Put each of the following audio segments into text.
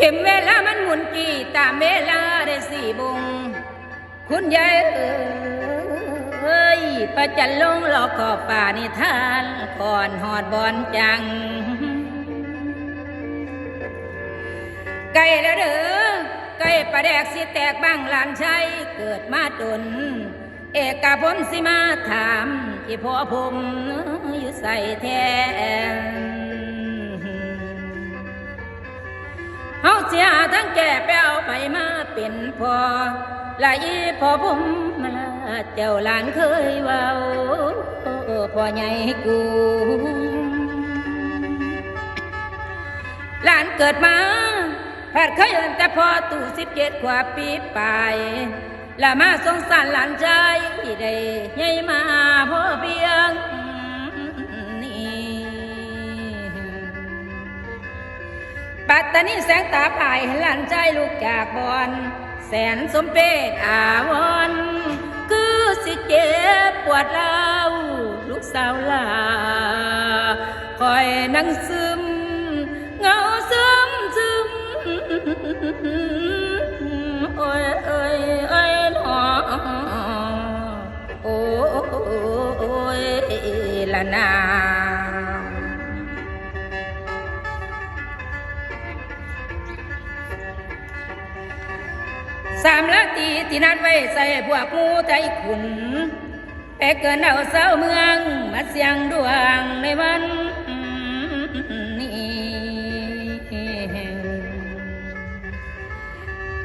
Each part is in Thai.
ข็มเวลามันหมุนกี่ตามเวลาได้สี่บงคุณยายเอ้ยประจันลงหลอกขอบป่านิทานก่อนหอดบอนจัง ไก่แล้วเด้อไก่ประแดกสิแตกบ้างหลานชัยเกิดมาจนเอกพลสิมาถามอีพ่อผมอยู่ใส่แทน เฮาเสียทั้งแก่ไปเอาไปมาเป็นพอลายพอผมมาเจ้าหลานเคยเว้าพ่อใหญ่กูหลานเกิดมาแพทย์เคยเอินแต่พอตู่สิบเจ็ดกว่าปีไปและมาสงสารหลานใจได้ใหญ่มาพ่อเพียง ปัตตานีแสงตาปลายให้หลานใจลูกจากบอนแสนสมเพศอาวรณ์คือสิเจ็บปวดเล่าลูกสาวลาคอยนั่งซึมเงาซึมซึมโอ้ยเอ้ยเอ้ยหนอโอ้ยละนา สามละตีที่นัดไว้ใส่พวกมูใจขุนไปเกินเอาเสาเมือง มาเสียงดวงในวันนี้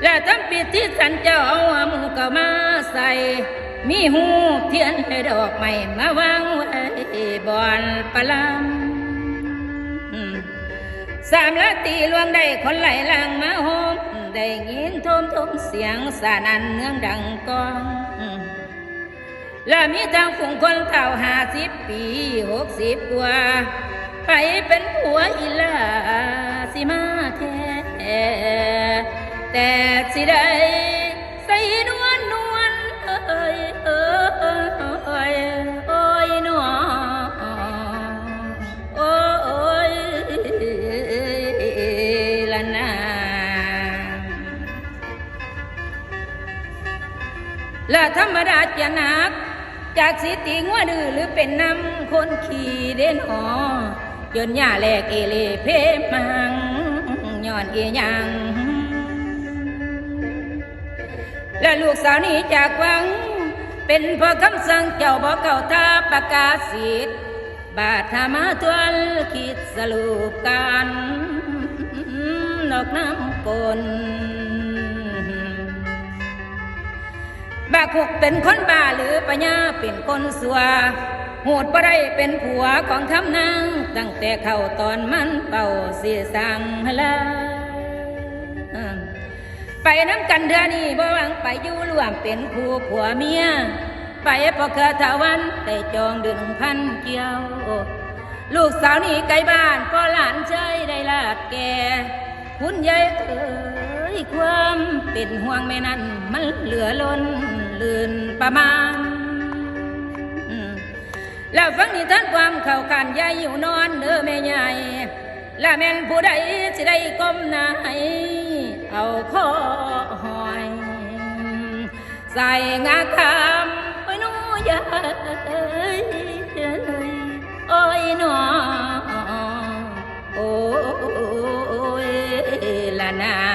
และทำปิดที่สันเจ้าเอาหมูก็มาใส่ มีหูเทียนให้ดอกไม้มาวางไว้บอนปลามสามละตีลวงได้คนไหลลังมาโฮม ได้ยินทมทมเสียงสานันเนื่องดังกองและมีทางฝูงคนเฒ่าห้าสิบปีหกสิบกว่าไปเป็นผัวอีลาสิมาแท้แต่สิได้ และธรรมดาจะหนัก จากสิติงัวดื้อหรือเป็นน้ำคนขี่เด่นหอจนหญ้าแหลกเอเลเพมังย้อนเอียงและลูกสาวนี้จากวัง เป็นพราะคำสั่งเจ้าบอกเก่าตาประกาศสิทธิ์บาทามาทวนคิดสรุปการนอกน้ำกล บาคุกเป็นคนบ้าหรือปัญญาเป็นคนสัวหูดบ่ไดเป็นผัวของคำนาง ตั้งแต่เข้าตอนมันเป่าเสียสังลาไปน้ำกันเดือนี่บ่หวังไปอยู่ร่วมเป็นคู่ผัวเมีย ไปพอเครือทวันได้จองดึงพันเกี่ยว ลูกสาวนี่ไกลบ้านพอหลานชายได้ลาดแก่คุณยายเอ้ ยความเป็นห่วงแม่นั้น มันเหลือล้นลื่นประมาณแล้วฟังนิทานความเข้ากันยายอยู่นอนเด้อแม่ใหญ่และแม่นผู้ใดสิได้ก้มหน้าเอาข้อหอย ใส่งาคำโอ้นูยายโอ้ยหนอโอ้ยละนา